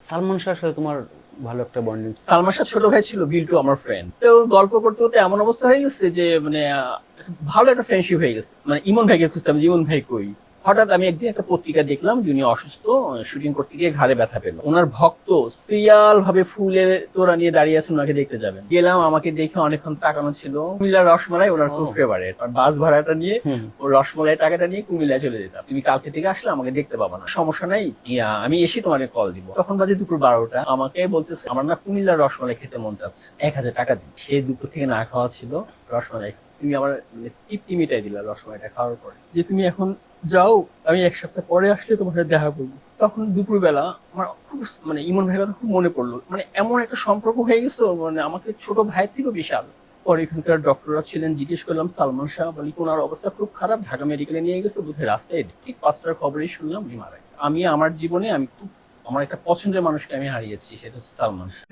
সালমান শাহ সাথে তোমার ভালো একটা বন্ডিং সালমান শাহ ছোট ভাই ছিল, বিল্টু আমার ফ্রেন্ড তো গল্প করতে করতে এমন অবস্থা হয়ে গেছে যে মানে ভালো একটা ফ্রেন্ডশিপ হয়ে গেছে। মানে ইমন ভাইকে খুঁজতাম যে, ইমন ভাই কই? হঠাৎ আমি একদিন একটা পত্রিকা দেখলাম যিনি অসুস্থ শুটিং করতে গিয়ে ঘাড়ে ব্যথা পেল। ওনার ভক্ত সিরিয়াল ভাবে ফুলের তোরা নিয়ে দাঁড়িয়ে আছেন ওনাকে দেখতে যাবেন। গেলাম আমাকে দেখে অনেকক্ষণ তাকানো ছিল। কুমিল্লার রসমালাই ওনার খুব। ফেভারিট আর বাস ভাড়াটা নিয়ে ও রসমালাই টাকাটা নিয়ে কুমিল্লায় চলে যেতাম। তুমি কালকে থেকে আসলে আমাকে দেখতে পাবো না। সমস্যা নাই ইয়া, আমি এসে তোমাকে কল দিব। তখন বাজে দুপুর বারোটা। আমাকে বলতেছে আমার না কুমিল্লার রসমালাই খেতে মন চাচ্ছে। এক হাজার টাকা দিন। সে দুপুর থেকে না খাওয়া ছিল রসমালাই। তুমি আমার মানে তৃপ্তি মিটাই দিলা রসমালাইটা খাওয়ার পরে। যে তুমি এখন যাও, আমি এক সপ্তাহ পরে আসলে তোমার সাথে দেখা করব। তখন দুপুরবেলা আমার খুব মানে ইমন ভাইয়ের কথা খুব মনে পড়ল। মানে এমন একটা সম্পর্ক হয়ে গেছে মানে আমাকে ছোট ভাইয়ের থেকেও বিশাল। পরে এখানকার ডক্টররা ছিলেন, জিজ্ঞেস করলাম, সালমান শাহ বলি, ওনার অবস্থা খুব খারাপ, ঢাকা মেডিকেলে নিয়ে গেছে, বোধহয় রাস্তায়? ঠিক পাঁচটার খবরই শুনলাম, উনি মারা। আমি, আমার জীবনে আমি খুব, আমার একটা পছন্দের মানুষকে আমি হারিয়েছি, সেটা হচ্ছে সালমান শাহ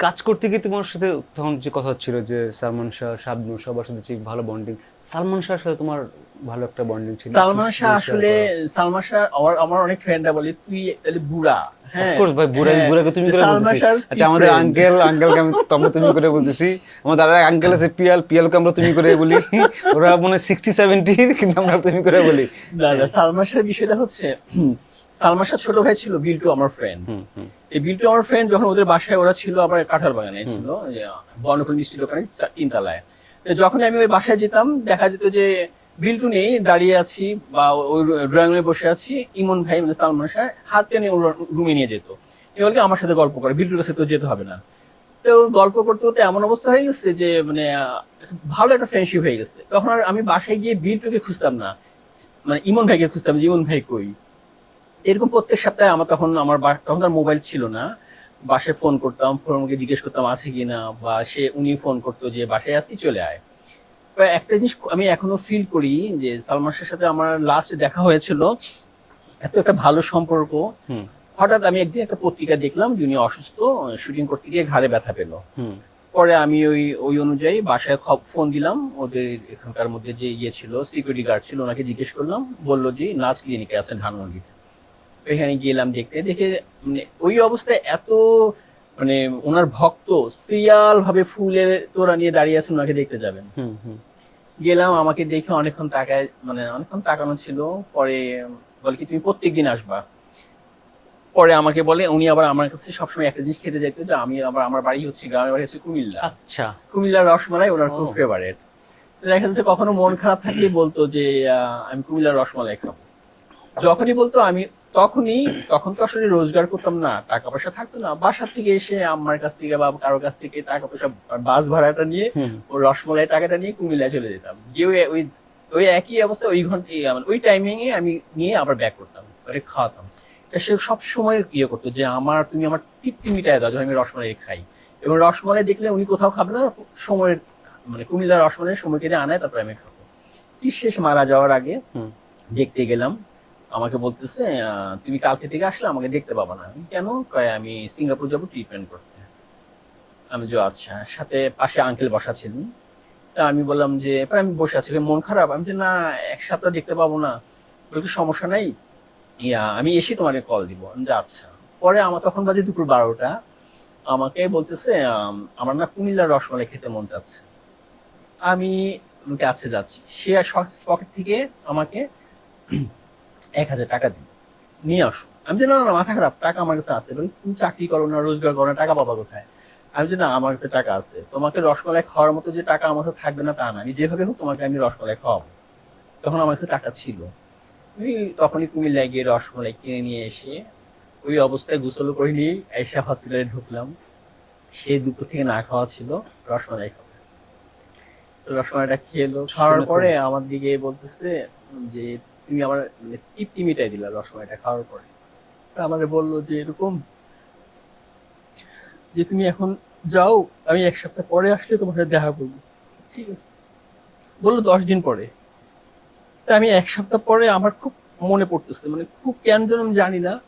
কাজ করতে গিয়ে তোমার সাথে তখন যে কথা হচ্ছিল যে সালমান শাহ শাবনু সবার সাথে যে ভালো বন্ডিং সালমান শাহ সাথে তোমার ভালো একটা বন্ডিং ছিল? সালমান শাহ আসলে সালমান শাহ আমার আমার অনেক ফ্রেন্ডরা বলে তুই বুড়া। অফকোর্স ভাই বুড়া হ্যাঁ, বুড়াকে তুমি করে বলতেছি। আচ্ছা আমাদের। আঙ্কেল আঙ্কেলকে আমি তোমরা তুমি করে বলতেছি। আমাদের আর আঙ্কেল আছে পিয়াল পিয়ালকে আমরা তুমি করে বলি। ওরা মনে সিক্সটি সেভেন্টির কিন্তু আমরা তুমি করে বলি। সালমান শাহের বিষয়টা হচ্ছে সালমান শাহ ছোট ভাই ছিল বিল্টু আমার ফ্রেন্ড এই বিল্টু আমার ফ্রেন্ড যখন ওদের বাসায় ওরা ছিল আবার কাঁঠাল বাগানে ছিল বর্ণফুল মিষ্টি দোকানে তিনতলায়। যখন আমি ওই বাসায় যেতাম দেখা যেত যে বিল্টু নেই, দাঁড়িয়ে আছি বা ওই ড্রয়িং রুমে বসে আছি। ইমন ভাই মানে সালমান শাহ, হাত টেনে রুমে নিয়ে যেত। এবার আমার সাথে গল্প করে, বিল্টুর কাছে তো যেতে হবে না। তো গল্প করতে করতে এমন অবস্থা হয়ে গেছে যে মানে ভালো একটা ফ্রেন্ডশিপ হয়ে গেছে। তখন আর আমি বাসায় গিয়ে বিল্টুকে খুঁজতাম না। মানে ইমন ভাইকে খুঁজতাম যে, ইমন ভাই কই? এরকম প্রত্যেক সপ্তাহে আমার তখন আমার তখন আর মোবাইল ছিল না। বাসায় ফোন করতাম ফোনকে জিজ্ঞেস করতাম, আছে কিনা? বা সে উনি ফোন করতো যে, বাসায় আসি চলে আয়। একটা জিনিস আমি এখনও ফিল করি যে সালমান শাহের সাথে আমার লাস্ট দেখা হয়েছিল এত একটা ভালো সম্পর্ক। হুম। হঠাৎ আমি একদিন একটা পত্রিকা দেখলাম যে উনি অসুস্থ শুটিং করতে গিয়ে ঘাড়ে ব্যথা পেল। পরে আমি ওই ওই অনুযায়ী বাসায় ফোন দিলাম ওদের এখানকার মধ্যে যে ইয়ে ছিল সিকিউরিটি গার্ড ছিল ওনাকে জিজ্ঞেস করলাম বলল যে নাচ ক্লিনিকে আছেন ধানমন্ডিতে এখানে গেলাম দেখতে দেখে মানে ওই অবস্থায় এত মানে ওনার ভক্ত সিরিয়াল ভাবে ফুলের তোরা নিয়ে দাঁড়িয়ে আছেন ওনাকে দেখতে যাবেন। হুম হুম। গেলাম আমাকে দেখে অনেকক্ষণ তাকায় মানে অনেকক্ষণ তাকানো ছিল। পরে বলে কি তুমি প্রত্যেক দিন আসবা। পরে আমাকে বলে উনি আবার আমার কাছে সবসময় একটা জিনিস খেতে যাইতো যে আমি আবার আমার বাড়ি হচ্ছে গ্রামের বাড়ি হচ্ছে কুমিল্লা। আচ্ছা। কুমিল্লার রসমালাই ওনার খুব ফেভারেট দেখা যাচ্ছে কখনো মন খারাপ থাকলে বলতো যে আমি কুমিল্লার রসমালাই খাব। যখনই বলতো আমি তখনই তখন তো আসলে রোজগার করতাম না টাকা পয়সা থাকতো না। বাসার থেকে এসে আমার কাছ থেকে বা কারোর কাছ থেকে টাকা পয়সা বাস ভাড়াটা নিয়ে ও রসমালাই টাকাটা নিয়ে কুমিল্লায় চলে যেতাম। গিয়ে ওই- ওই একই অবস্থা ওই ঘণ্টা ওই টাইমিং এ আমি নিয়ে আবার ব্যাক করতাম ওরে খাওয়াতাম। সে সব সময় ইয়ে করতো যে আমার তুমি আমার তৃপ্তি মিটায় দাও যখন আমি রসমালাই খাই। এবং রসমালাই দেখলে উনি কোথাও খাবে না সময়ের মানে কুমিল্লার রসমালাই সময় কেটে আনায় তারপরে আমি খাব। শেষ মারা যাওয়ার আগে দেখতে গেলাম আমাকে বলতেছে তুমি কালকে থেকে আসলে আমাকে দেখতে পাবা না। কেন? কয়, আমি সিঙ্গাপুর যাব ট্রিটমেন্ট করতে। আমি যে আচ্ছা। সাথে পাশে আঙ্কেল বসা ছিলেন। তা আমি বললাম যে আমি বসে আছি মন খারাপ? আমি যে, না, এক সপ্তাহ দেখতে পাবো না। বলে সমস্যা নাই। ইয়া, আমি এসে তোমাকে কল দিব। যে আচ্ছা। পরে আমার তখন বাজে দুপুর বারোটা। আমাকে বলতেছে আমার না কুমিল্লার রসমালাই খেতে মন চাচ্ছে আমি আমাকে আচ্ছা যাচ্ছি। সে পকেট থেকে আমাকে এক হাজার টাকা দিল নিয়ে আসো। আমি যে না না মাথা খারাপ। টাকা আমার কাছে আছে। বলি, তুমি চাকরি করো না রোজগার করো না টাকা পাবা কোথায়? আমি যে না আমার কাছে টাকা আছে। তোমাকে রসমালাই খাওয়ার মতো যে টাকা আমার কাছে থাকবে না তা না। আমি যেভাবে হোক তোমাকে আমি রসমালাই খাওয়াবো। তখন আমার কাছে টাকা ছিল। আমি তখনই কুমিল্লায় গিয়ে রসমালাই কিনে নিয়ে এসে ওই অবস্থায় গোসল করে নিয়ে এসে হসপিটালে ঢুকলাম। সে দুপুর থেকে না খাওয়া ছিল রসমালাই খাবে। তো রসমালাইটা খেলো। খাওয়ার পরে আমার দিকে বলতেছে যে তুমি আমার মানে তৃপ্তি মিটাই দিলা রসমালাইটা খাওয়ার পরে। আমারে বলল যে, এরকম যে, তুমি এখন যাও, আমি এক সপ্তাহ পরে আসলে তোমার সাথে দেখা করব। ঠিক আছে। বলল দশ দিন পরে। তা আমি এক সপ্তাহ পরে আমার খুব মনে পড়তেছে মানে খুব কেন যেন আমি জানি না।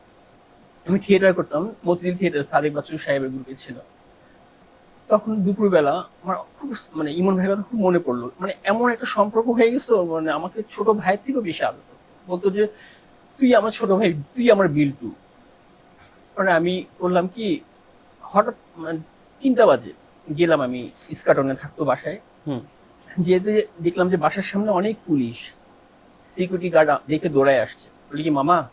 আমি থিয়েটার করতাম, মতিঝিল থিয়েটার সাদিক বাচ্চু সাহেবের গ্রুপে ছিল। তখন দুপুরবেলা আমার খুব মানে ইমন ভাইয়ের কথা খুব মনে পড়ল। মানে এমন একটা সম্পর্ক হয়ে গেছে মানে আমাকে ছোট ভাইয়ের থেকেও বেশি আলাদা বলতো যে তুই আমার ছোট ভাই তুই আমার বিল্টু। মানে আমি বললাম কি হঠাৎ মানে তিনটা বাজে গেলাম আমি ইস্কাটনে থাকতো বাসায়। হুম। যেতে দেখলাম যে বাসার সামনে অনেক পুলিশ সিকিউরিটি গার্ড দেখে দৌড়ায় আসছে। বলি কি মামা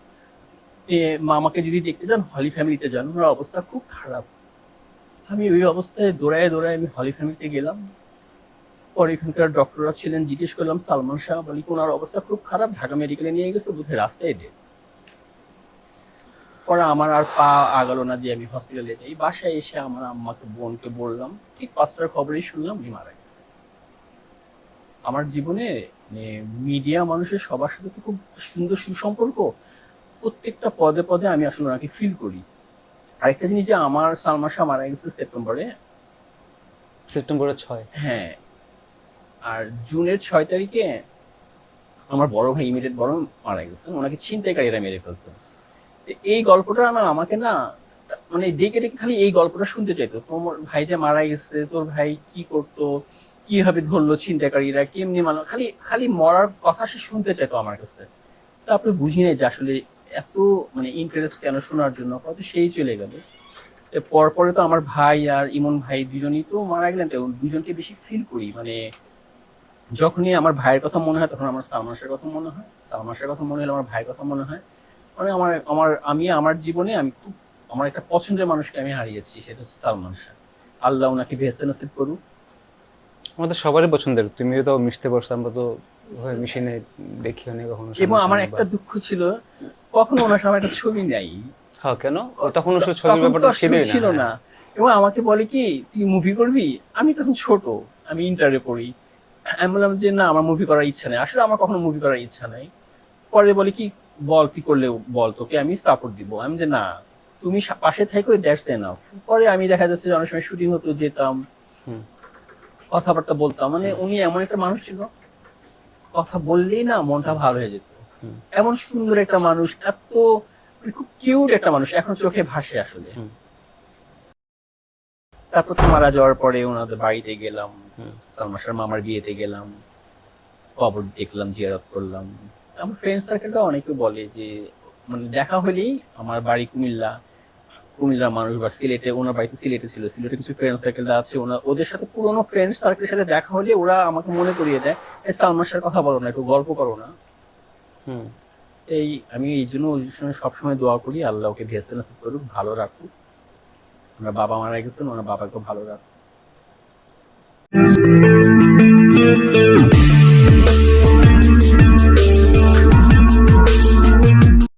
এ, মামাকে যদি দেখতে যান হলি ফ্যামিলিতে যান ওনার অবস্থা খুব খারাপ। আমি ওই অবস্থায় দৌড়ায় দৌড়ায় আমি হলি ফ্যামিলিতে গেলাম। পরে এখানকার ডক্টররা ছিলেন জিজ্ঞেস করলাম সালমান শাহ বলি ওনার অবস্থা খুব খারাপ ঢাকা মেডিকেলে নিয়ে গেছে বোধহয় রাস্তায় ডে পরে আমার আর পা আগালো না যে আমি হসপিটালে যাই। বাসায় এসে আমার আম্মাকে বোনকে বললাম ঠিক পাঁচটার খবরেই শুনলাম উনি মারা গেছে। আমার জীবনে মিডিয়া মানুষের সবার সাথে তো খুব সুন্দর সুসম্পর্ক। প্রত্যেকটা পদে পদে আমি আসলে ওনাকে ফিল করি। আরেকটা জিনিস যে আমার সালমান শাহ মারা গেছে সেপ্টেম্বরে। সেপ্টেম্বরের ছয়। হ্যাঁ আর জুনের ছয় তারিখে আমার বড় ভাই ইমিডিয়েট বড় মারা গেছেন ওনাকে ছিনতাইকারীরা মেরে ফেলছে। এই গল্পটা না, আমাকে না মানে ডেকে ডেকে খালি এই গল্পটা শুনতে চাইতো। তোমার ভাই যে মারা গেছে, তোর ভাই কি করতো, কীভাবে ধরলো ছিনতাইকারীরা কেমনি মানো খালি খালি মরার কথা সে শুনতে চাইতো আমার কাছে। তারপরে বুঝি নাই যে আসলে এত মানে ইন্টারেস্ট কেন শোনার জন্য, হয়তো সেই চলে গেল। পরপরে তো আমার ভাই আর ইমন ভাই দুজনই তো মারা গেলেন দুজনকে বেশি ফিল করি মানে যখনই আমার ভাইয়ের কথা মনে হয় তখন আমার সালমান শাহের কথা মনে হয়। সালমান শাহের কথা মনে হলে আমার ভাইয়ের কথা মনে হয়। মানে আমার আমার আমি আমার জীবনে আমি খুব আমার একটা পছন্দের মানুষকে আমি হারিয়েছি সেটা হচ্ছে সালমান শাহ। আল্লাহ ওনাকে ভেসে নসিব করুক। আমাদের সবারই পছন্দের তুমিও তো মিশতে পারছ আমরা তো ওভাবে মিশে নেই দেখি অনেক কখনো এবং আমার একটা দুঃখ ছিল কখনো ওনার সামনে একটা ছবি নাই। হ্যাঁ কেন? ও তখন আসলে ছবির ব্যাপারটা ছিল না। এবং আমাকে বলে কি তুই মুভি করবি? আমি তখন ছোট আমি ইন্টারে পড়ি। আমি বললাম যে না আমার মুভি করার ইচ্ছা নেই। আসলে আমার কখনো মুভি করার ইচ্ছা নেই। পরে বলে কি বল কি করলে বল তোকে আমি সাপোর্ট দিব? আমি যে না তুমি পাশে থেকো দ্যাটস এনাফ পরে আমি দেখা যাচ্ছে অনেক সময় শুটিং হতো যেতাম কথাবার্তা বলতাম। মানে উনি এমন একটা মানুষ ছিল কথা বললেই না মনটা ভালো হয়ে যেত। এমন সুন্দর একটা মানুষ এত মানে খুব কিউট একটা মানুষ এখন চোখে ভাসে আসলে। তারপর তো মারা যাওয়ার পরে ওনাদের বাড়িতে গেলাম। সালমান শাহর মামার বিয়েতে গেলাম কবর দেখলাম জিয়ারত করলাম। আমার ফ্রেন্ড সার্কেলটা অনেকে বলে যে মানে দেখা হলেই আমার বাড়ি কুমিল্লা কুমিল্লার মানুষ বা সিলেটে ওনার বাড়িতে সিলেটে ছিল সিলেটে কিছু ফ্রেন্ড সার্কেলটা আছে ওনার ওদের সাথে পুরোনো ফ্রেন্ড সার্কেলের সাথে দেখা হলে ওরা আমাকে মনে করিয়ে দেয় এই সালমান শাহর কথা বলো না একটু গল্প করো না। হুম। এই আমি এই জন্য ওই জন্য সবসময় দোয়া করি আল্লাহ ওকে ভেসে করুক ভালো রাখুক। ওনার বাবা মারা গেছেন ওনার বাবাকে ভালো রাখুক। Thank you.